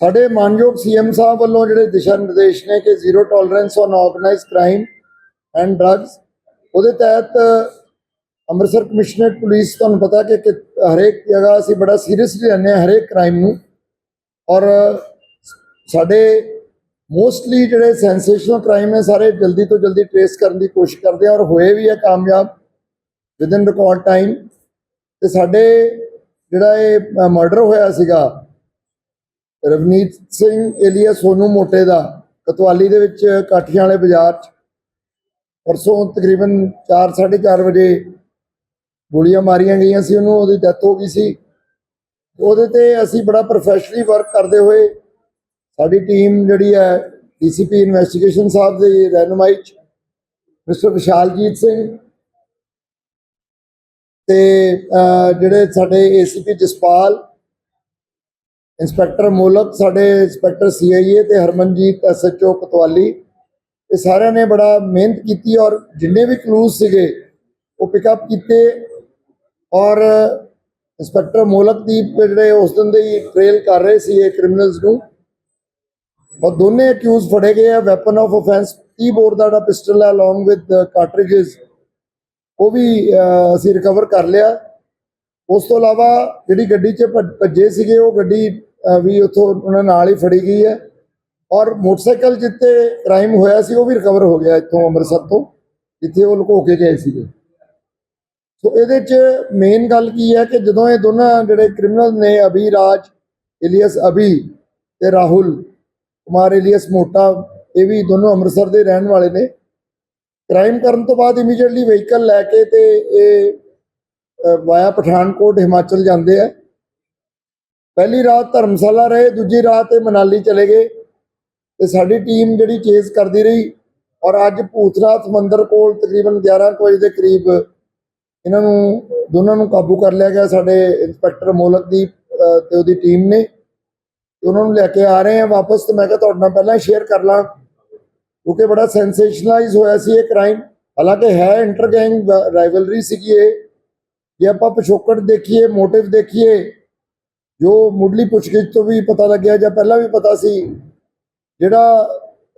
ਸਾਡੇ ਮਾਨਯੋਗ ਸੀਐਮ ਸਾਹਿਬ ਵੱਲੋਂ ਜਿਹੜੇ ਦਿਸ਼ਾ ਨਿਰਦੇਸ਼ ਨੇ ਕਿ zero tolerance on organised crime and drugs ਉਹਦੇ ਤਹਿਤ ਅੰਮ੍ਰਿਤਸਰ ਕਮਿਸ਼ਨਰੇਟ ਪੁਲਿਸ ਤੁਹਾਨੂੰ ਪਤਾ ਕਿ ਕਿ ਹਰੇਕ ਜਗ੍ਹਾ ਅਸੀਂ ਬੜਾ ਸੀਰੀਅਸਲੀ ਲੈਂਦੇ ਹਾਂ ਹਰੇਕ ਕ੍ਰਾਈਮ ਨੂੰ ਔਰ ਸਾਡੇ ਮੋਸਟਲੀ ਜਿਹੜੇ ਸੈਂਸੇਸ਼ਨਲ ਕ੍ਰਾਈਮ ਹੈ ਸਾਰੇ ਜਲਦੀ ਤੋਂ ਜਲਦੀ ਟ੍ਰੇਸ ਕਰਨ ਦੀ ਕੋਸ਼ਿਸ਼ ਕਰਦੇ ਆ ਔਰ ਹੋਏ ਵੀ ਆ ਕਾਮਯਾਬ ਵਿਦਿਨ ਰਿਕਾਰਡ ਟਾਈਮ ਤੇ ਸਾਡੇ ਜਿਹੜਾ ਇਹ ਮਰਡਰ ਹੋਇਆ ਸੀਗਾ ਰਵਨੀਤ ਸਿੰਘ ਏਲੀਆ ਸੋਨੂ ਮੋਟੇ ਦਾ, ਕਤਵਾਲੀ ਦੇ ਵਿੱਚ ਕਾਠੀਆਂ ਵਾਲੇ ਬਾਜ਼ਾਰ 'ਚ। ਪਰਸੋਂ ਤਕਰੀਬਨ 4:30 ਵਜੇ ਗੋਲੀਆਂ ਮਾਰੀਆਂ ਗਈਆਂ ਸੀ, ਉਹਨੂੰ ਉਹਦੀ ਡੈਥ ਹੋ ਗਈ ਸੀ। ਉਹਦੇ ਤੇ ਅਸੀਂ ਬੜਾ ਪ੍ਰੋਫੈਸ਼ਨਲੀ ਵਰਕ ਕਰਦੇ ਹੋਏ ਸਾਡੀ ਟੀਮ ਜਿਹੜੀ ਹੈ ਡੀਸੀਪੀ ਇਨਵੈਸਟੀਗੇਸ਼ਨ ਸਾਹਿਬ ਦੇ ਰਹਿਨੁਮਾਈ ਚ, ਮਿਸਟਰ ਵਿਸ਼ਾਲਜੀਤ ਸਿੰਘ ਤੇ ਜਿਹੜੇ ਸਾਡੇ ਏਸੀਪੀ ਜਸਪਾਲ ਇੰਸਪੈਕਟਰ ਮੋਲਕ, ਸਾਡੇ ਇੰਸਪੈਕਟਰ ਸੀਆਈਏ ਤੇ ਹਰਮਨਜੀਤ ਐਸਐਚਓ ਕਤਵਾਲੀ, ਇਹ ਸਾਰਿਆਂ ਨੇ ਬੜਾ ਮਿਹਨਤ ਕੀਤੀ ਔਰ ਜਿੰਨੇ ਵੀ ਕਲੂਜ਼ ਸੀਗੇ, ਉਹ ਪਿਕਅਪ ਕੀਤੇ ਔਰ ਇੰਸਪੈਕਟਰ ਮੋਲਕ ਦੀ ਜਿਹੜੇ ਉਸ ਦਿਨ ਦੇ ਹੀ ਟ੍ਰੇਲ ਕਰ ਰਹੇ ਸੀ ਇਹ ਕ੍ਰਿਮੀਨਲਸ ਨੂੰ। ਔਰ ਦੋਨੇ ਅਕਿਊਜ਼ ਫੜੇ ਗਏ ਆ ਵੈਪਨ ਆਫ ਆਫੈਂਸ 30 ਬੋਰ ਦਾ ਜਿਹੜਾ ਪਿਸਟਲ ਹੈ ਅਲੋਂਗ ਵਿਦ ਕਾਰਟ੍ਰਿਜਸ ਉਹ ਵੀ ਅਸੀਂ ਰਿਕਵਰ ਕਰ ਲਿਆ। ਉਸ ਤੋਂ ਇਲਾਵਾ ਜਿਹੜੀ ਗੱਡੀ 'ਚ ਭੱਜ- ਭੱਜੇ ਸੀਗੇ, ਉਹ ਗੱਡੀ ਵੀ ਉੱਥੋਂ ਉਹਨਾਂ ਨਾਲ ਹੀ ਫੜੀ ਗਈ ਹੈ। ਔਰ ਮੋਟਰਸਾਈਕਲ ਜਿੱਤੇ ਕ੍ਰਾਈਮ ਹੋਇਆ ਸੀ, ਉਹ ਵੀ ਰਿਕਵਰ ਹੋ ਗਿਆ ਇੱਥੋਂ ਅੰਮ੍ਰਿਤਸਰ ਤੋਂ, ਜਿੱਥੇ ਉਹ ਲੁਕੋ ਕੇ ਗਏ ਸੀਗੇ। ਸੋ ਇਹਦੇ 'ਚ ਮੇਨ ਗੱਲ ਕੀ ਹੈ ਕਿ ਜਦੋਂ ਇਹ ਦੋਨਾਂ ਜਿਹੜੇ ਕ੍ਰਿਮੀਨਲ ਨੇ, ਅਭੀ ਰਾਜ ਇਲੀਅਸ ਅਭੀ ਤੇ ਰਾਹੁਲ, ਕੁਮਾਰ ਇਲੀਅਸ ਮੋਟਾ, ਇਹ ਵੀ ਦੋਨੋਂ ਅੰਮ੍ਰਿਤਸਰ ਦੇ ਰਹਿਣ ਵਾਲੇ ਨੇ। ਕ੍ਰਾਈਮ ਕਰਨ ਤੋਂ ਬਾਅਦ ਇਮੀਡੀਏਟਲੀ ਵਹੀਕਲ ਲੈ ਕੇ ਤੇ ਇਹ ਵਾਇਆ ਪਠਾਨਕੋਟ, ਹਿਮਾਚਲ ਜਾਂਦੇ ਆ। ਪਹਿਲੀ ਰਾਤ ਧਰਮਸ਼ਾਲਾ ਰਹੇ, ਦੂਜੀ ਰਾਤ ਇਹ ਮਨਾਲੀ ਚਲੇ ਗਏ। ਤੇ ਸਾਡੀ ਟੀਮ ਜਿਹੜੀ ਚੇਸ ਕਰਦੀ ਰਹੀ ਔਰ ਅੱਜ ਭੂਤਨਾਥ ਮੰਦਿਰ ਕੋਲ ਤਕਰੀਬਨ 11 ਕੁ ਵਜੇ ਦੇ ਕਰੀਬ ਇਹਨਾਂ ਨੂੰ, ਦੋਨਾਂ ਨੂੰ ਕਾਬੂ ਕਰ ਲਿਆ ਗਿਆ ਸਾਡੇ ਇੰਸਪੈਕਟਰ ਮੋਲਕ ਦੀ ਤੇ ਉਹਦੀ ਟੀਮ ਨੇ। ਤੇ ਉਹਨਾਂ ਨੂੰ ਲੈ ਕੇ ਆ ਰਹੇ ਆ ਵਾਪਸ ਤੇ ਮੈਂ ਕਿਹਾ ਤੁਹਾਡੇ ਨਾਲ ਪਹਿਲਾਂ ਸ਼ੇਅਰ ਕਰ ਲਾਂ, ਕਿਉਂਕਿ ਬੜਾ ਸੈਂਸੇਸ਼ਨਲਾਈਜ਼ ਹੋਇਆ ਸੀ ਇਹ ਕ੍ਰਾਈਮ ਹਾਲਾਂਕਿ ਹੈ ਇੰਟਰ ਗੈਂਗ ਰਾਈਵਲਰੀ ਸੀਗੀ ਇਹ। ਜੇ ਆਪਾਂ ਪਿਛੋਕੜ ਦੇਖੀਏ, ਮੋਟਿਵ ਦੇਖੀਏ, ਜੋ ਮੁੱਢਲੀ ਪੁੱਛਗਿੱਛ ਤੋਂ ਵੀ ਪਤਾ ਲੱਗਿਆ ਜਾਂ ਪਹਿਲਾਂ ਵੀ ਪਤਾ ਸੀ, ਜਿਹੜਾ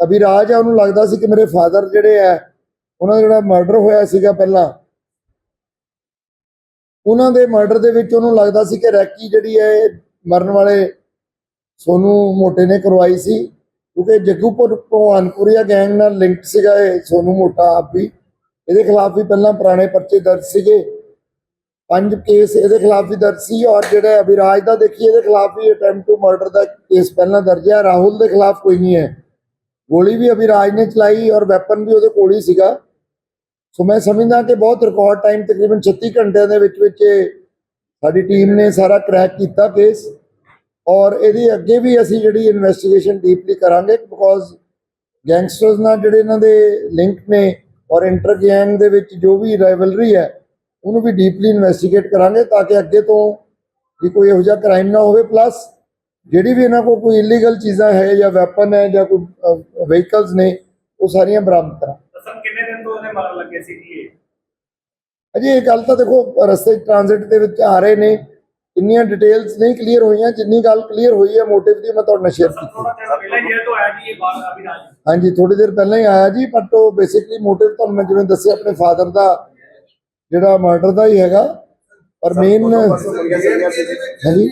ਅਭਿਰਾਜ ਆ, ਉਹਨੂੰ ਲੱਗਦਾ ਸੀ ਕਿ ਮੇਰੇ ਫਾਦਰ ਜਿਹੜੇ ਆ, ਉਹਨਾਂ ਦਾ ਜਿਹੜਾ ਮਰਡਰ ਹੋਇਆ ਸੀਗਾ ਪਹਿਲਾਂ, ਉਹਨਾਂ ਦੇ ਮਰਡਰ ਦੇ ਵਿੱਚ ਉਹਨੂੰ ਲੱਗਦਾ ਸੀ ਕਿ ਰੈਕੀ ਜਿਹੜੀ ਹੈ, ਇਹ ਮਰਨ ਵਾਲੇ ਸੋਨੂ ਮੋਟੇ ਨੇ ਕਰਵਾਈ ਸੀ, ਕਿਉਂਕਿ ਜੱਗੂਪੁਰ ਭਵਾਨਪੁਰੀਆ ਗੈਂਗ ਨਾਲ ਲਿੰਕਡ ਸੀਗਾ ਇਹ ਸੋਨੂ ਮੋਟਾ ਆਪ ਵੀ, ਇਹਦੇ ਖਿਲਾਫ ਵੀ ਪਹਿਲਾਂ ਪੁਰਾਣੇ ਪਰਚੇ ਦਰਜ ਸੀਗੇ। ਪੰਜ ਕੇਸ ਇਹਦੇ ਖਿਲਾਫ ਵੀ ਦਰਜ ਸੀ ਔਰ ਜਿਹੜਾ ਅਭਿਰਾਜ ਦਾ ਦੇਖੀਏ, ਇਹਦੇ ਖਿਲਾਫ ਵੀ ਅਟੈਂਪਟ ਟੂ ਮਰਡਰ ਦਾ ਕੇਸ ਪਹਿਲਾਂ ਦਰਜ ਹੈ। ਰਾਹੁਲ ਦੇ ਖਿਲਾਫ ਕੋਈ ਨਹੀਂ ਹੈ। ਗੋਲੀ ਵੀ ਅਭਿਰਾਜ ਨੇ ਚਲਾਈ ਔਰ ਵੈਪਨ ਵੀ ਉਹਦੇ ਕੋਲ ਹੀ ਸੀਗਾ। ਸੋ ਮੈਂ ਸਮਝਦਾ ਕਿ ਬਹੁਤ ਰਿਕਾਰਡ ਟਾਈਮ ਤਕਰੀਬਨ 36 ਘੰਟਿਆਂ ਦੇ ਵਿੱਚ ਵਿੱਚ ਸਾਡੀ ਟੀਮ ਨੇ ਸਾਰਾ ਕ੍ਰੈਕ ਕੀਤਾ ਕੇਸ ਔਰ ਇਹਦੀ ਅੱਗੇ ਵੀ ਅਸੀਂ ਜਿਹੜੀ ਇਨਵੈਸਟੀਗੇਸ਼ਨ ਡੀਪਲੀ ਕਰਾਂਗੇ ਬਿਕੋਜ਼ ਗੈਂਗਸਟਰਸ ਨਾਲ ਜਿਹੜੇ ਇਹਨਾਂ ਦੇ ਲਿੰਕ ਨੇ ਔਰ ਇੰਟਰ ਗੈਂਗ ਦੇ ਵਿੱਚ ਜੋ ਵੀ ਰਾਈਵਲਰੀ ਹੈ ਉਹਨੂੰ ਵੀ ਡੀਪਲੀ ਇਨਵੈਸਟੀਗੇਟ ਕਰਾਂਗੇ ਤਾਂ ਕਿ ਅੱਗੇ ਤੋਂ ਵੀ ਕੋਈ ਇਹੋ ਜਿਹਾ ਕ੍ਰਾਈਮ ਨਾ ਹੋਵੇ ਪਲੱਸ ਜਿਹੜੀ ਵੀ ਇਹਨਾਂ ਕੋਲ ਕੋਈ ਇਲੀਗਲ ਚੀਜ਼ਾਂ ਹੈ ਜਾਂ ਵੈਪਨ ਹੈ ਜਾਂ ਕੋਈ ਵਹੀਕਲਸ ਨੇ ਉਹ ਸਾਰੀਆਂ ਬਰਾਮਦ ਕਰਾਂ ਸਰ ਕਿੰਨੇ ਦਿਨ ਤੋਂ ਉਹਦੇ ਮਗਰ ਲੱਗੇ ਸੀ ਜੀ ਇਹ? ਅਜੇ ਇਹ ਗੱਲ ਤਾਂ ਦੇਖੋ ਰਸਤੇ ਟ੍ਰਾਂਜ਼ਿਟ ਦੇ ਵਿੱਚ ਆ ਰਹੇ ਨੇ ਇੰਨੀਆਂ ਡਿਟੇਲਸ ਨਹੀਂ ਕਲੀਅਰ ਹੋਈਆਂ ਜਿੰਨੀ ਗੱਲ ਕਲੀਅਰ ਹੋਈ ਹੈ ਮੋਟਿਵ ਦੀ ਮੈਂ ਤੁਹਾਡੇ ਨਾਲ ਸ਼ੇਅਰ ਸਰ ਕੀਤੀ ਥੋੜਾ ਚਿਰ ਪਹਿਲਾਂ ਜੇਲ੍ਹ ਤੋਂ ਆਇਆ ਜੀ ਇਹ ਬਾਲ ਅਭਿਰਾਜ ਹਾਂਜੀ ਥੋੜੀ ਦੇਰ ਪਹਿਲਾਂ ਹੀ ਆਇਆ ਜੀ ਬਟ ਉਹ ਬੇਸਿਕਲੀ ਮੋਟਿਵ ਤੁਹਾਨੂੰ ਮੈਂ ਜਿਵੇਂ ਦੱਸਿਆ ਆਪਣੇ ਫਾਦਰ ਦਾ ਜਿਹੜਾ ਮਰਡਰ ਦਾ ਹੀ ਹੈਗਾ ਪਰ ਮੇਨ ਹਾਂਜੀ।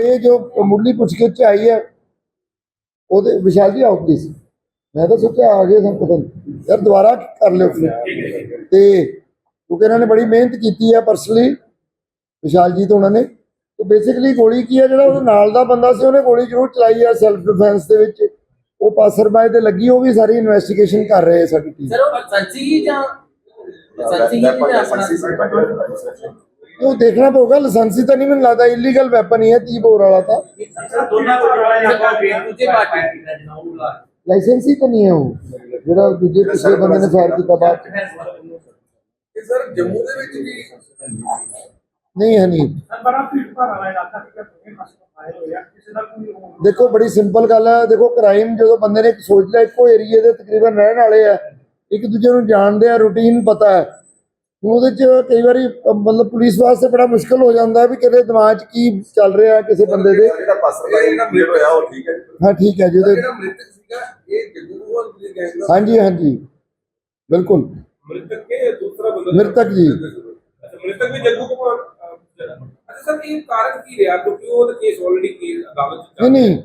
ਇਹ ਜੋ ਮੁੱਢਲੀ ਪੁੱਛਗਿੱਛ ਚ ਆਈ ਹੈ ਉਹਦੇ ਵਿਸ਼ਾਲ ਜੀ ਆਓ ਪਲੀਜ਼ ਮੈਂ ਤਾਂ ਸੋਚਿਆ ਆ ਗਏ ਸਭ ਪਤਾ ਨਹੀਂ ਯਾਰ ਦੁਬਾਰਾ ਕਰ ਲਿਓ। ਫਿਰ ਤੇ ਕਿਉਂਕਿ ਇਹਨਾਂ ਨੇ ਬੜੀ ਮਿਹਨਤ ਕੀਤੀ ਹੈ ਪਰਸਨਲੀ ਵਿਸ਼ਾਲ ਜੀ ਤੋਂ ਉਹਨਾਂ ਨੇ। ਤੇ ਬੇਸਿਕਲੀ ਗੋਲੀ ਕੀ ਹੈ ਜਿਹੜਾ ਉਹਦੇ ਨਾਲ ਦਾ ਬੰਦਾ ਸੀ ਉਹਨੇ ਗੋਲੀ ਜ਼ਰੂਰ ਚਲਾਈ ਹੈ ਸੈਲਫ ਡਿਫੈਂਸ ਦੇ ਵਿੱਚ। ਉਹ ਪਾਸਰਬਾਈ ਤੇ ਲੱਗੀ ਉਹ ਵੀ ਸਾਰੀ ਇਨਵੈਸਟੀਗੇਸ਼ਨ ਕਰ ਰਹੇ ਹੈ ਸਾਡੀ ਟੀਮ ਸਰ ਉਹ ਹੀ ਜਾਂ ਸੰਸੀ ਹੀ ਜਾਂ ਆਪਣਾ ਉਹ ਦੇਖਣਾ ਪਊਗਾ ਲਾਇਸੈਂਸੀ ਤਾਂ ਨਹੀਂ ਮੈਨੂੰ ਲੱਗਦਾ ਇਲੀਗਲ ਵੈਪਨ ਹੀ ਹੈ 30 ਬੋਰ ਵਾਲਾ ਤਾਂ। ਦੋਨਾਂ ਤੋਂ ਜੋੜਾ ਜਾਂਦਾ ਦੂਜੇ ਪਾਰਟੀ ਦਾ ਜਨਾਬ ਲਾਇਸੈਂਸੀ ਤਾਂ ਨਹੀਂ ਹੈ ਉਹ। ਜਿਹੜਾ ਦੂਜੇ ਪਿਛਲੇ ਬੰਦੇ ਨੇ ਫਾਇਰ ਕੀਤਾ ਬਾਅਦ। ਸਰ ਜੰਮੂ ਦੇ ਵਿੱਚ ਵੀ ਨਹੀਂ ਹੈ ਨਹੀਂ। ਸਰ ਬੜਾ ਭੀੜ ਵਾਲਾ ਇਲਾਕਾ ਕਿਸੇ ਕੋਈ ਦੇਖੋ ਬੜੀ ਸਿੰਪਲ ਗੱਲ ਹੈ। ਦੇਖੋ ਕ੍ਰਾਈਮ ਜਦੋਂ ਬੰਦੇ ਨੇ ਇੱਕ ਸੋਚ ਲਿਆ ਇੱਕੋ ਏਰੀਏ ਦੇ ਤਕਰੀਬਨ ਰਹਿਣ ਵਾਲੇ ਆ। ਇੱਕ ਦੂਜੇ ਨੂੰ ਜਾਣਦੇ ਆ ਰੂਟੀਨ ਪਤਾ ਹੈ। ਉਹਦੇ ਚ ਕਈ ਵਾਰੀ ਮਤਲਬ ਪੁਲਿਸ ਵਾਸਤੇ ਬੜਾ ਮੁਸ਼ਕਲ ਹੋ ਜਾਂਦਾ ਹੈ ਵੀ ਕਿਹਦੇ ਦਿਮਾਗ 'ਚ ਕੀ ਚੱਲ ਰਿਹਾ ਕਿਸੇ ਬੰਦੇ ਦੇ। ਜਿਹੜਾ ਪਾਸਰ ਦਾ ਕਲੀਅਰ ਹੋਇਆ ਉਹ ਠੀਕ ਹੈ ਠੀਕ ਹੈ ਜੀ ਉਹਦੇ ਜਿਹੜਾ ਮ੍ਰਿਤਕ ਸੀਗਾ ਇਹ ਜੰਮੂ ਵੱਲ ਦੀ ਗੈਂਗ ਦਾ ਹਾਂਜੀ ਹਾਂਜੀ। ਬਿਲਕੁਲ। ਮ੍ਰਿਤਕ ਕੇ ਦੂਸਰਾ ਬੰਦਾ? ਮ੍ਰਿਤਕ ਜੀ। ਅੱਛਾ ਮ੍ਰਿਤਕ ਵੀ ਜੱਗੂ ਕੁਮਾਰ। ਅੱਛਾ ਸਰ ਇਹ ਕਾਰਨ ਕੀ ਰਿਹਾ? ਕਿਉਂਕਿ ਉਹ ਕੇਸ ਆਲਰੇਡੀ ਕੇਸ ਅਦਾਲਤ ਚ ਨਹੀਂ ਨਹੀਂ।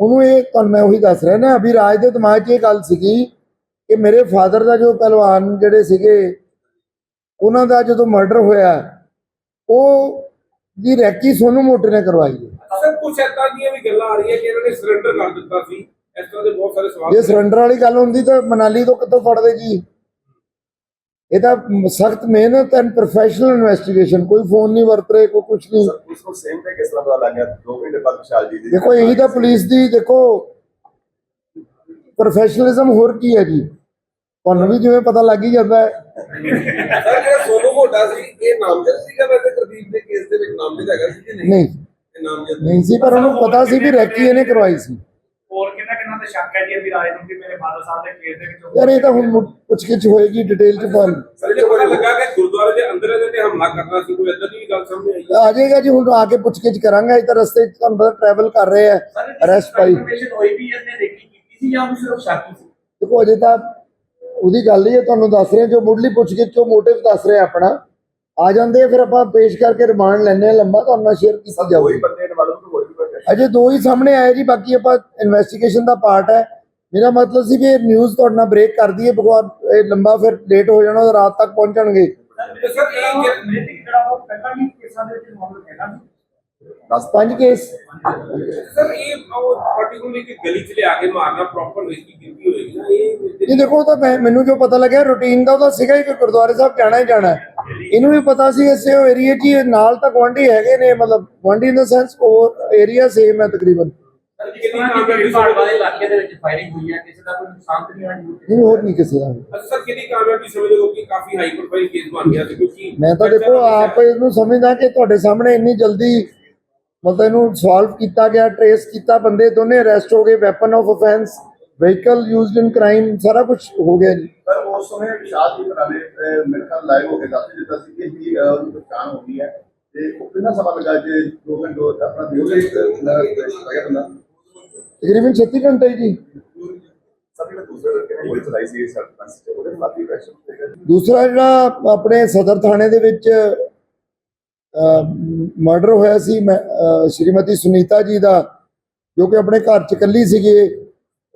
ਉਹਨੂੰ ਇਹ ਤੁਹਾਨੂੰ ਮੈਂ ਉਹੀ ਦੱਸ ਰਿਹਾ ਨਾ ਅਭੀ ਰਾਜ ਦੇ ਦਿਮਾਗ 'ਚ ਇਹ ਗੱਲ ਸੀਗੀ ਕਿ ਮੇਰੇ ਫਾਦਰ ਦਾ ਜੋ ਪਹਿਲਵਾਨ ਜਿਹੜੇ ਸੀਗੇ ਉਹਨਾਂ ਦਾ ਜਦੋਂ ਮਰਡਰ ਹੋਇਆ ਉਹ ਦੀ ਰੈਕੀ ਸੋਨੂ ਮੋਟੇ ਨੇ ਕਰਵਾਈ ਹੈ। ਸਰ ਕੁਛ ਏਦਾਂ ਦੀਆਂ ਵੀ ਗੱਲਾਂ ਆ ਰਹੀਆਂ ਕਿ ਇਹਨਾਂ ਨੇ ਸਰੈਂਡਰ ਕਰ ਦਿੱਤਾ ਸੀ। ਇਸ ਤਰ੍ਹਾਂ ਦੇ ਬਹੁਤ ਸਾਰੇ ਸਵਾਲ ਜੇ ਸਰੈਂਡਰ ਵਾਲੀ ਗੱਲ ਹੁੰਦੀ ਤਾਂ ਮਨਾਲੀ ਤੋਂ ਕਿੱਥੋਂ ਫੜਦੇ ਜੀ? ਇਹ ਤਾਂ ਸਖਤ ਮਿਹਨਤ ਐਂਡ ਪ੍ਰੋਫੈਸ਼ਨਲ ਇਨਵੈਸਟੀਗੇਸ਼ਨ ਕੋਈ ਫੋਨ ਨਹੀਂ ਵਰਤ ਰਹੇ ਕੋਈ ਕੁਝ ਨਹੀਂ। ਸਰ ਪੁਲਿਸ ਨੂੰ ਸੇਮ ਤੇ ਕਿਸ ਤਰ੍ਹਾਂ ਪਤਾ ਲੱਗ ਗਿਆ? 2 ਘੰਟੇ ਬਾਅਦ ਵਿਸ਼ਾਲ ਜੀ ਦੀ ਦੇਖੋ ਇਹੀ ਤਾਂ ਪੁਲਿਸ ਦੀ ਦੇਖੋ ਪ੍ਰੋਫੈਸ਼ਨਲਿਜ਼ਮ ਹੋਰ ਕੀ ਹੈ ਜੀ? ਤੁਹਾਨੂੰ ਵੀ ਜਿਵੇਂ ਪਤਾ ਲੱਗ ਹੀ ਜਾਂਦਾ ਹੈ? ਸਰ ਜਿਹੜਾ ਸੋਨੂ ਮੋਟਾ ਸੀ ਇਹ ਨਾਮਜ਼ਦ ਸੀਗਾ ਵੈਸੇ ਗੁਰਦੀਪ ਦੇ ਕੇਸ ਦੇ ਵਿੱਚ ਨਾਮਜ਼ਦ ਹੈਗਾ ਸੀ ਕਿ ਨਹੀਂ? ਨਹੀਂ। ਇਹ ਨਾਮਜ਼ਦ ਨਹੀਂ ਸੀ ਪਰ ਉਹਨੂੰ ਪਤਾ ਸੀ ਵੀ ਰੈਕੀ ਇਹਨੇ ਕਰਵਾਈ ਸੀ। ਹੋਰ ਕਿੰਨਾ ਕਿੰਨਾ ਤੇ ਸ਼ੱਕ ਹੈ ਜੀ ਅਭੀ ਰਾਜ ਨੂੰ ਕਿ ਮੇਰੇ ਫਾਦਰ ਸਾਹਿਬ ਦੇ ਕੇਸ ਦੇ ਵਿੱਚ ਯਾਰ ਇਹ ਤਾਂ ਹੁਣ ਪੁੱਛਗਿੱਛ ਹੋਏਗੀ ਡਿਟੇਲ ਚ ਫਾਲ ਸਰ ਇਹ ਪਤਾ ਲੱਗਾ ਕਿ ਗੁਰਦੁਆਰੇ ਦੇ ਅੰਦਰ ਇਹਦੇ ਤੇ ਹਮਲਾ ਕਰਨਾ ਸੀ ਕੋਈ ਏਦਾਂ ਦੀ ਵੀ ਗੱਲ ਸਾਹਮਣੇ ਆਈ? ਆ ਜਾਏਗਾ ਜੀ ਹੁਣ ਆ ਕੇ ਪੁੱਛਗਿੱਛ ਕਰਾਂਗੇ ਇਹ ਤਾਂ ਰਸਤੇ 'ਚ ਤੁਹਾਨੂੰ ਪਤਾ ਟਰੈਵਲ ਕਰ ਰਹੇ ਆ ਅਰੈਸਟ ਪਾਈ ਇਨਫੋਰਮੇਸ਼ਨ ਹੋਈ ਵੀ ਇਹਨੇ ਦੇਖੀ ਕੀਤੀ ਸੀ ਜਾਂ ਉਹ ਸਿਰਫ ਸ਼ੱਕ ਸੀ? ਦੇਖੋ ਅਜੇ ਤਾਂ ਉਹਦੀ ਗੱਲ ਹੀ ਤੁਹਾਨੂੰ ਦੱਸ ਰਹੇ ਜੋ ਮੁੱਢਲੀ ਪੁੱਛਗਿੱਛ ਤੋਂ ਮੋਟਿਵ ਦੱਸ ਰਹੇ ਆਪਣਾ ਆ ਜਾਂਦੇ ਆ ਫਿਰ ਆਪਾਂ ਪੇਸ਼ ਕਰਕੇ ਰਿਮਾਂਡ ਲੈਣੇ ਲੰਬਾ ਤੁਹਾਨੂੰ ਨਾਲ ਸ਼ੇਅਰ ਕੀਤੀ ਜਾਊਗੀ ਅਜੇ ਦੋ ਹੀ ਸਾਹਮਣੇ ਆਏ ਜੀ ਬਾਕੀ ਆਪਾਂ ਇਨਵੈਸਟੀਗੇਸ਼ਨ ਦਾ ਪਾਰਟ ਹੈ ਮੇਰਾ ਮਤਲਬ ਸੀ ਵੀ ਨਿਊਜ਼ ਤੁਹਾਡਾ ਬ੍ਰੇਕ ਕਰ ਦਈਏ ਬਗਵਾ ਇਹ ਲੰਬਾ ਫਿਰ ਲੇਟ ਹੋ ਜਾਣਾ ਰਾਤ ਤੱਕ ਪਹੁੰਚਣਗੇ ਸਰ ਇਹ ਜਿਹੜਾ ਉਹ ਪਹਿਲਾਂ ਵੀ ਕੇਸਾਂ ਦੇ ਵਿੱਚ ਮਾਮਲਾ ਕਹਿਣਾ 10 ਪੰਜ ਕੇਸ ਸਰ ਇਹ ਪਾਰਟਿਕੂਲਰ ਕਿ ਗਲੀ ਚ ਲਿਆ ਕੇ ਮਾਰਨਾ ਪ੍ਰੋਪਰ ਰਿਸਕੀ ਕੀਤੀ ਹੋਏਗੀ? ਨਾ ਇਹ ਦੇਖੋ ਤਾਂ ਮੈਂ- ਮੈਨੂੰ ਜੋ ਪਤਾ ਲੱਗਿਆ ਰੂਟੀਨ ਦਾ ਉਹਦਾ ਸੀਗਾ ਹੀ ਕਿ ਗੁਰਦੁਆਰੇ ਸਾਹਿਬ ਜਾਣਾ ਹੀ ਜਾਣਾ ਇਹਨੂੰ ਵੀ ਪਤਾ ਸੀ ਇਸੇ ਏਰੀਆ 'ਚ ਨਾਲ ਤਾਂ ਗੁਆਂਢੀ ਹੈਗੇ ਨੇ ਮਤਲਬ ਗੁਆਂਢੀ ਇਨ ਦਾ ਸੈਂਸ ਉਹ ਏਰੀਆ ਸੇਮ ਹੈ ਤਕਰੀਬਨ। ਸਰ ਕਾਮਯਾਬੀ ਭਾੜਵਾ ਦੇ ਇਲਾਕੇ ਦੇ ਵਿੱਚ ਫਾਇਰਿੰਗ ਹੋਈ ਹੈ ਕਿਸੇ ਦਾ ਕੋਈ ਨੁਕਸਾਨ ਤਾਂ ਨਹੀਂ ਹੋਇਆ? ਨਹੀਂ ਹੋਰ ਨਹੀਂ ਕਿਸੇ ਦਾ। ਸਰ ਕਿੰਨੀ ਕਾਮਯਾਬੀ ਸਮਝਦੇ ਹੋ ਕਾਫੀ ਹਾਈ ਪ੍ਰੋਫਾਈਲ ਕੇਸ ਬਣ ਗਿਆ ਸੀ ਕਿਉਂਕਿ ਮੈਂ ਤਾਂ ਦੇਖੋ ਆਪ ਇਹਨੂੰ ਸਮਝਦਾ ਕਿ ਤੁਹਾਡੇ ਸਾਹਮਣੇ ਮਤਲਬ ਇਹਨੂੰ ਸੋਲਵ ਕੀਤਾ ਗਿਆ ਟਰੇਸ ਕੀਤਾ ਬੰਦੇ ਦੋਨੇ ਅਰੈਸਟ ਹੋ ਗਏ weapon of offence vehicle used in crime ਸਾਰਾ ਕੁਝ ਹੋ ਗਿਆ ਜੀ। ਪਰ ਉਸ ਸਮੇਂ ਵਿਸ਼ਾਲ ਜੀ ਬਰਾਲੇ ਮੇਰੇ ਖਿਆਲ ਲਾਈਵ ਹੋ ਕੇ ਦੱਸ ਦਿੱਤਾ ਸੀ ਕਿ ਵੀ ਉਹਦੀ ਪਛਾਣ ਹੋ ਗਈ ਹੈ। ਤੇ ਉਹ ਕਿੰਨਾ ਸਮਾਂ ਲੱਗਾ ਜੇ 2 ਘੰਟੇ ਆਪਣਾ ਦਿਓ ਜੇ ਲੱਗਿਆ ਬੰਦਾ? ਤਕਰੀਬਨ 36 ਘੰਟੇ ਜੀ। ਦੂਸਰਾ ਜਿਹੜਾ ਆਪਣੇ ਸਦਰ ਥਾਣੇ ਦੇ ਵਿੱਚ ਮਰਡਰ ਹੋਇਆ ਸੀ ਮੈਂ ਸ਼੍ਰੀਮਤੀ ਸੁਨੀਤਾ ਜੀ ਦਾ ਜੋ ਕਿ ਆਪਣੇ ਘਰ ਚ ਇਕੱਲੀ ਸੀਗੀ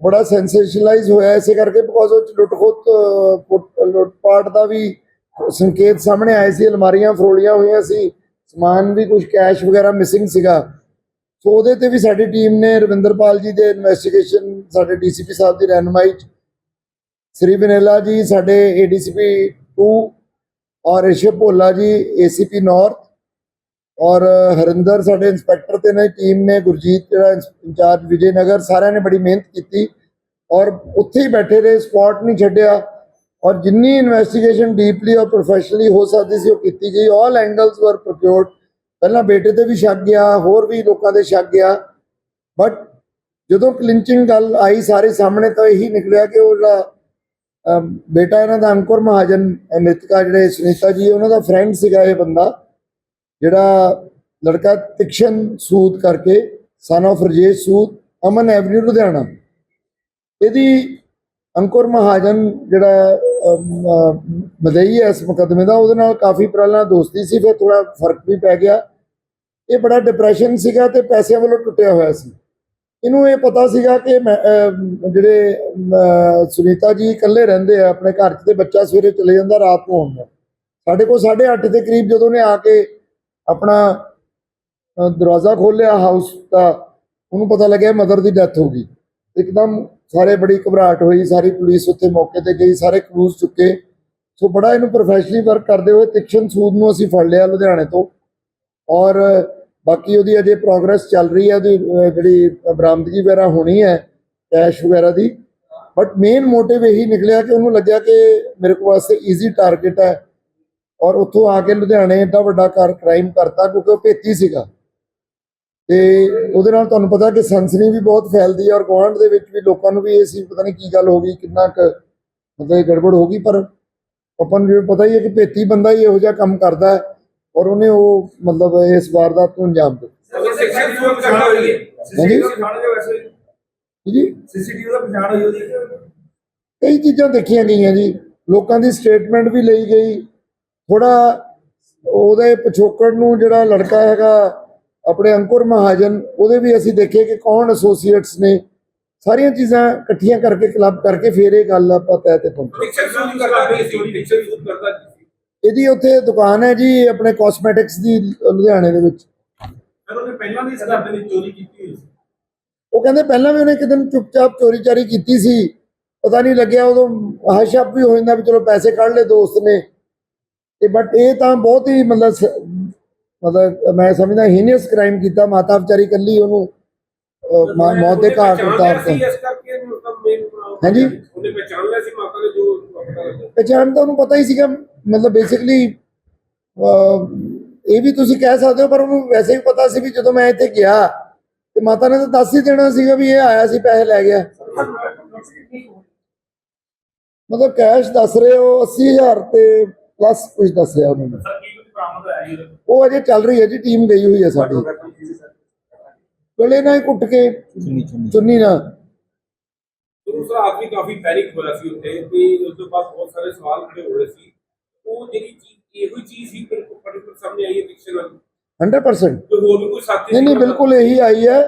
ਬੜਾ ਸੈਂਸੇਸ਼ਨਲਾਈਜ਼ ਹੋਇਆ ਇਸੇ ਕਰਕੇ ਬਿਕੋਜ਼ ਉਹ 'ਚ ਲੁੱਟ ਖੋਤ ਅਹ, ਪੁੱਟ- ਲੁੱਟਪਾਟ ਦਾ ਵੀ ਸੰਕੇਤ ਸਾਹਮਣੇ ਆਏ ਸੀ ਅਲਮਾਰੀਆਂ ਫਰੋਲੀਆਂ ਹੋਈਆਂ ਸੀ ਸਮਾਨ ਵੀ ਕੁਝ ਕੈਸ਼ ਵਗੈਰਾ ਮਿਸਿੰਗ ਸੀਗਾ। ਸੋ ਉਹਦੇ ਤੇ ਵੀ ਸਾਡੀ ਟੀਮ ਨੇ ਰਵਿੰਦਰਪਾਲ ਜੀ ਦੇ ਇਨਵੈਸਟੀਗੇਸ਼ਨ ਸਾਡੇ ਡੀਸੀਪੀ ਸਾਹਿਬ ਦੀ ਰਹਿਨਮਾਈ 'ਚ ਸ੍ਰੀ ਬਨੇਲਾ ਜੀ ਸਾਡੇ ਏਡੀਸੀਪੀ 2 ਔਰ ਰਿਸ਼ਵ ਭੋਲਾ ਜੀ ਏਸੀਪੀ ਨਾਰਥ ਔਰ ਹਰਿੰਦਰ ਸਾਡੇ ਇੰਸਪੈਕਟਰ ਤੇ ਨੇ, ਟੀਮ ਨੇ, ਗੁਰਜੀਤ ਜਿਹੜਾ ਇੰਚਾਰਜ ਵਿਜੇ ਨਗਰ ਸਾਰਿਆਂ ਨੇ ਬੜੀ ਮਿਹਨਤ ਕੀਤੀ ਔਰ ਉੱਥੇ ਹੀ ਬੈਠੇ ਰਹੇ ਸਪੌਟ ਨਹੀਂ ਛੱਡਿਆ ਔਰ ਜਿੰਨੀ ਇਨਵੈਸਟੀਗੇਸ਼ਨ ਡੀਪਲੀ ਔਰ ਪ੍ਰੋਫੈਸ਼ਨਲੀ ਹੋ ਸਕਦੀ ਸੀ, ਉਹ ਕੀਤੀ ਗਈ। ਆਲ ਐਂਗਲਸ ਵਰ ਪ੍ਰੋਕਿਊਰਡ ਪਹਿਲਾਂ ਬੇਟੇ ਤੇ ਵੀ ਸ਼ੱਕ ਗਿਆ, ਹੋਰ ਵੀ ਲੋਕਾਂ ਦੇ ਸ਼ੱਕ ਗਿਆ। ਬਟ ਜਦੋਂ ਕਲਿੰਚਿੰਗ ਗੱਲ ਆਈ ਸਾਰੇ ਸਾਹਮਣੇ, ਤਾਂ ਇਹੀ ਨਿਕਲਿਆ ਕਿ ਉਹ ਜਿਹੜਾ ਬੇਟਾ ਇਹਨਾਂ ਦਾ ਅੰਕੁਰ ਮਹਾਜਨ ਮ੍ਰਿਤਕਾ, ਜਿਹੜੇ ਸੁਨੀਤਾ ਜੀ, ਉਹਨਾਂ ਦਾ ਫਰੈਂਡ ਸੀਗਾ ਇਹ ਬੰਦਾ। ਜਿਹੜਾ ਲੜਕਾ ਤਿਕਸ਼ਨ ਸੂਦ ਕਰਕੇ son of Rajesh Sood Aman avenue Ludhiana. ਇਹਦੀ ਅੰਕੁਰ ਮਹਾਜਨ ਜਿਹੜਾ ਮਦਈ ਹੈ ਇਸ ਮੁਕੱਦਮੇ ਦਾ ਉਹਦੇ ਨਾਲ ਕਾਫੀ ਪਹਿਲਾਂ ਦੋਸਤੀ ਸੀ ਫਿਰ ਥੋੜਾ ਫ਼ਰਕ ਵੀ ਪੈ ਗਿਆ। ਇਹ ਬੜਾ ਡਿਪਰੈਸ਼ਨ ਸੀਗਾ ਤੇ ਪੈਸਿਆਂ ਵੱਲੋਂ ਟੁੱਟਿਆ ਹੋਇਆ ਸੀ। ਇਹਨੂੰ ਇਹ ਪਤਾ ਸੀਗਾ ਕਿ ਮੈਂ, ਜਿਹੜੇ ਸੁਨੀਤਾ ਜੀ ਇਕੱਲੇ ਰਹਿੰਦੇ ਆ ਆਪਣੇ ਘਰ 'ਚ ਤੇ ਬੱਚਾ ਸਵੇਰੇ ਚਲੇ ਜਾਂਦਾ ਰਾਤ ਨੂੰ ਆਉਂਦਾ। ਸਾਡੇ ਕੋਲ 8:30 ਦੇ ਕਰੀਬ ਜਦੋਂ ਨੇ ਆ ਕੇ ਆਪਣਾ ਦਰਵਾਜ਼ਾ ਖੋਲ੍ਹਿਆ ਹਾਊਸ ਦਾ, ਉਹਨੂੰ ਪਤਾ ਲੱਗਿਆ ਮਦਰ ਦੀ ਡੈਥ ਹੋ ਗਈ। ਇੱਕਦਮ ਸਾਰੇ ਬੜੀ ਘਬਰਾਹਟ ਹੋਈ, ਸਾਰੀ ਪੁਲਿਸ ਉੱਥੇ ਮੌਕੇ ਤੇ ਗਈ, ਸਾਰੇ ਕਲੂਸ ਚੁੱਕੇ। ਸੋ ਬੜਾ ਇਹਨੂੰ ਪ੍ਰੋਫੈਸ਼ਨਲੀ ਵਰਕ ਕਰਦੇ ਹੋਏ ਤਿਕਸ਼ਨ ਸੂਦ ਨੂੰ ਅਸੀਂ ਫੜ ਲਿਆ ਲੁਧਿਆਣੇ ਤੋਂ। ਔਰ ਬਾਕੀ ਉਹਦੀ ਅਜੇ ਪ੍ਰੋਗਰੈਸ ਚੱਲ ਰਹੀ ਹੈ, ਉਹਦੀ ਜਿਹੜੀ ਬਰਾਮਦਗੀ ਵਗੈਰਾ ਹੋਣੀ ਹੈ ਕੈਸ਼ ਵਗੈਰਾ ਦੀ। ਬਟ ਮੇਨ ਮੋਟਿਵ ਇਹੀ ਨਿਕਲਿਆ ਕਿ ਉਹਨੂੰ ਲੱਗਿਆ ਕਿ ਮੇਰੇ ਕੋਲ ਵਾਸਤੇ ਈਜ਼ੀ ਟਾਰਗੇਟ ਹੈ। ਔਰ ਉੱਥੋਂ ਆ ਕੇ ਲੁਧਿਆਣੇ ਏਡਾ ਵੱਡਾ ਕਾਰ ਕ੍ਰਾਈਮ ਕਰਤਾ ਕਿਉਂਕਿ ਉਹ ਭੇਤੀ ਸੀਗਾ। ਤੇ ਉਹਦੇ ਨਾਲ ਤੁਹਾਨੂੰ ਪਤਾ ਕਿ ਸਨਸਨੀ ਵੀ ਬਹੁਤ ਫੈਲਦੀ ਹੈ ਔਰ ਗੁਆਂਢ ਦੇ ਵਿੱਚ ਵੀ ਲੋਕਾਂ ਨੂੰ ਵੀ ਇਹ ਸੀ ਪਤਾ ਨਹੀਂ ਕੀ ਗੱਲ ਹੋ ਗਈ ਕਿੰਨਾ ਕੁ ਮਤਲਬ ਇਹ ਗੜਬੜ ਹੋ ਗਈ ਪਰ ਆਪਾਂ ਨੂੰ ਜਿਵੇਂ ਪਤਾ ਹੀ ਹੈ ਕਿ ਭੇਤੀ ਬੰਦਾ ਹੀ ਇਹੋ ਜਿਹਾ ਕੰਮ ਕਰਦਾ ਹੈ ਔਰ ਉਹਨੇ ਉਹ ਮਤਲਬ ਇਸ ਵਾਰਦਾਤ ਨੂੰ ਅੰਜਾਮ ਦਿੱਤਾ। ਕਰਨਾ ਹੋਈ ਹੈ। ਜੋ? ਸੀਸੀਟੀਵੀ ਦਾ ਪਛਾਣ ਹੋਈ ਉਹਦੀ। ਕਈ ਚੀਜ਼ਾਂ ਦੇਖੀਆਂ ਗਈਆਂ ਜੀ। ਲੋਕਾਂ ਦੀ ਸਟੇਟਮੈਂਟ ਵੀ ਲਈ ਗਈ। ਥੋੜਾ ਉਹਦੇ ਪਿਛੋਕੜ ਨੂੰ ਜਿਹੜਾ ਲੜਕਾ ਹੈਗਾ ਆਪਣੇ ਅੰਕੁਰ ਮਹਾਜਨ ਉਹਦੇ ਵੀ ਅਸੀਂ ਦੇਖੇ ਕਿ ਕੌਣ ਐਸੋਸੀਏਟਸ ਨੇ। ਸਾਰੀਆਂ ਚੀਜ਼ਾਂ ਇਕੱਠੀਆਂ ਕਰਕੇ ਕਲੱਬ ਕਰਕੇ ਫਿਰ ਇਹ ਗੱਲ ਆਪਾਂ ਤੈਅ ਤੇ ਪਹੁੰਚੇ। ਇਹਦੀ ਉੱਥੇ ਦੁਕਾਨ ਹੈ ਜੀ ਆਪਣੇ ਕਾਸਮੈਟਿਕਸ ਦੀ ਲੁਧਿਆਣੇ ਦੇ ਵਿੱਚ। ਫਿਰ ਉਹਨੇ ਪਹਿਲਾਂ ਵੀ ਇਸ ਘਰ ਦੇ ਵਿੱਚ ਚੋਰੀ ਕੀਤੀ ਹੋਈ ਸੀ। ਉਹ ਕਹਿੰਦੇ ਪਹਿਲਾਂ ਵੀ ਉਹਨੇ ਕਿਤੇ ਨੂੰ ਚੁੱਪਚਾਪ ਚੋਰੀ ਚਾਰੀ ਕੀਤੀ ਸੀ। ਪਤਾ ਨਹੀਂ ਲੱਗਿਆ ਉਦੋਂ ਹਸ਼ਪ ਵੀ ਹੋ ਜਾਂਦਾ ਵੀ ਚਲੋ ਪੈਸੇ ਕੱਢ ਲਏ ਦੋਸਤ ਨੇ। ਤੇ ਬਟ ਇਹ ਤਾਂ ਬਹੁਤ ਹੀ ਮਤਲਬ ਸ- ਮਤਲਬ ਮੈਂ ਸਮਝਦਾ ਹੀਨੀਅਸ ਕ੍ਰਾਈਮ ਕੀਤਾ ਮਾਤਾ ਵਿਚਾਰੀ ਕੱਲੀ ਉਹਨੂੰ ਅਹ, ਮਾ- ਮੌਤ ਦੇ ਘਾਟ ਉਤਾਰ ਦਿੱਤਾ। ਇਸ ਕਰਕੇ ਮਤਲਬ ਮੇਨ ਹਾਂਜੀ। ਉਹਨੇ ਪਛਾਣ ਲਿਆ ਸੀ ਮਾਤਾ ਨੇ ਜੋ ਪਤਾ ਪਛਾਣ ਤਾਂ ਉਹਨੂੰ ਪਤਾ ਹੀ ਸੀਗਾ ਮਤਲਬ ਬੇਸਿਕਲੀ ਇਹ ਵੀ ਤੁਸੀਂ ਕਹਿ ਸਕਦੇ ਹੋ ਪਰ ਉਹਨੂੰ ਵੈਸੇ ਵੀ ਪਤਾ ਸੀ ਵੀ ਜਦੋਂ ਮੈਂ ਇੱਥੇ ਗਿਆ ਤੇ ਮਾਤਾ ਨੇ ਤਾਂ ਦੱਸ ਹੀ ਦੇਣਾ ਸੀਗਾ ਵੀ ਇਹ ਆਇਆ ਸੀ ਪੈਸੇ ਲੈ ਗਿਆ। ਮਤਲਬ ਕੈਸ਼ ਦੱਸ ਰਹੇ ਹੋ 80000 ਤੇ ਪਲੱਸ ਕੁਝ ਦੱਸ ਰਿਹਾ ਉਹਨਾਂ ਨੇ ਸਰ ਕੀ ਕੁਝ ਬਰਾਮਦ ਹੋਇਆ ਜੀ ਉਹਦੇ ਉਹ ਅਜੇ ਚੱਲ ਰਹੀ ਹੈ ਜੀ ਟੀਮ ਗਈ ਹੋਈ ਹੈ ਸਾਡੀ। ਗਲੇ ਨਾਲ ਹੀ ਕੁੱਟ ਕੇ ਚੁੰਨੀ ਨਾਲ। ਦੂਸਰਾ ਆਦਮੀ ਕਾਫੀ ਪੈਨਿਕ ਹੋਇਆ ਸੀ ਉੱਥੇ ਤੇ ਉਸ ਤੋਂ ਬਾਅਦ ਬਹੁਤ ਸਾਰੇ ਸਵਾਲ ਖੜੇ ਹੋ ਰਹੇ ਸੀ। ਉਹ ਜਿਹੜੀ ਚੀਜ਼ ਇਹੋ ਹੀ ਚੀਜ਼ ਸੀ ਬਿਲਕੁਲ ਪਰਟੀਕੁਲਰ ਸਾਹਮਣੇ ਆਈ ਹੈ ਪਿਕਚਰ ਨਾਲ 100% ਕੋਈ ਹੋਰ ਵੀ ਕੋਈ ਸਾਥੀ ਨਹੀਂ ਨਹੀਂ ਬਿਲਕੁਲ ਇਹੀ ਆਈ ਹੈ।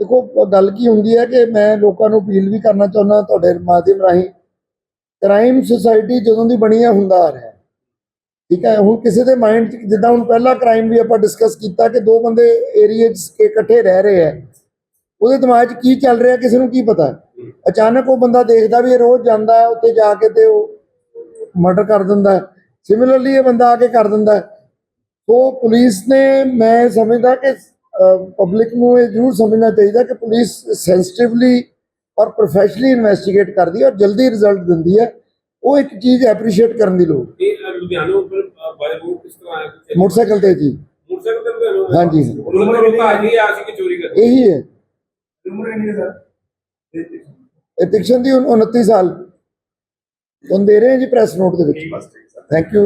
ਦੇਖੋ ਗੱਲ ਕੀ ਹੁੰਦੀ ਹੈ ਕਿ ਮੈਂ ਲੋਕਾਂ ਨੂੰ ਅਪੀਲ ਵੀ ਕਰਨਾ ਚਾਹੁੰਦਾ ਤੁਹਾਡੇ ਮਾਧਿਅਮ ਰਾਹੀਂ। ਕ੍ਰਾਈਮ ਸੁਸਾਇਟੀ ਜਦੋਂ ਦੀ ਬਣੀ ਹੈ ਹੁੰਦਾ ਆ ਰਿਹਾ। ਹੈ। ਠੀਕ ਹੈ, ਹੁਣ ਕਿਸੇ ਦੇ ਮਾਈਂਡ 'ਚ ਜਿੱਦਾਂ ਹੁਣ ਪਹਿਲਾ ਕ੍ਰਾਈਮ ਵੀ ਆਪਾਂ ਡਿਸਕਸ ਕੀਤਾ ਕਿ ਦੋ ਬੰਦੇ ਏਰੀਏ 'ਚ ਇਕੱਠੇ ਰਹਿ ਰਹੇ ਹੈ, ਉਹਦੇ ਦਿਮਾਗ 'ਚ ਕੀ ਚੱਲ ਰਿਹਾ, ਕਿਸੇ ਨੂੰ ਕੀ ਪਤਾ ਅਚਾਨਕ ਉਹ ਬੰਦਾ ਦੇਖਦਾ ਵੀ ਇਹ ਰੋਜ਼ ਜਾਂਦਾ ਹੈ, ਉੱਥੇ ਜਾ ਕੇ ਤੇ ਉਹ ਮਰਡਰ ਕਰ ਦਿੰਦਾ ਸਿਮਿਲਰਲੀ ਇਹ ਬੰਦਾ ਆ ਕੇ ਕਰ ਦਿੰਦਾ ਸੋ ਪੁਲਿਸ ਨੇ, ਮੈਂ ਸਮਝਦਾ ਕਿ ਪਬਲਿਕ ਨੂੰ ਇਹ ਜ਼ਰੂਰ ਸਮਝਣਾ ਚਾਹੀਦਾ ਕਿ ਪੁਲਿਸ ਸੈਂਸਿਟਿਵਲੀ ਔਰ ਪ੍ਰੋਫੈਸ਼ਨਲੀ ਇਨਵੈਸਟੀਗੇਟ ਕਰਦੀ ਹੈ ਔਰ ਜਲਦੀ ਰਿਜ਼ਲਟ ਦਿੰਦੀ ਹੈ। ਉਹ ਇੱਕ ਚੀਜ਼ ਐਪਰੀਸ਼ੀਏਟ ਕਰਨ ਦੀ ਲੋੜ। ਲੁਧਿਆਣੇ ਉੱਪਰ ਕਿਸ ਤਰ੍ਹਾਂ ਆਇਆ? ਮੋਟਰਸਾਈਕਲ ਤੇ ਜੀ। ਮੋਟਰਸਾਈਕਲ ਤੇ ਲੁਧਿਆਣੇ ਹਾਂਜੀ। ਉਹਨਾਂ ਨੂੰ ਅੱਜ ਹੀ ਆ ਸੀ ਕਿ ਚੋਰੀ ਕਰ ਇਹੀ ਹੈ। ਉਮਰ ਕਿੰਨੀ ਹੈ ਸਰ। ਇਹ ਤਿਕਸ਼ਨ ਦੀ 29 ਸਾਲ। ਤੁਹਾਨੂੰ ਦੇ ਰਹੇ ਹਾਂ ਜੀ ਪ੍ਰੈਸ ਨੋਟ ਦੇ ਵਿੱਚ। Thank you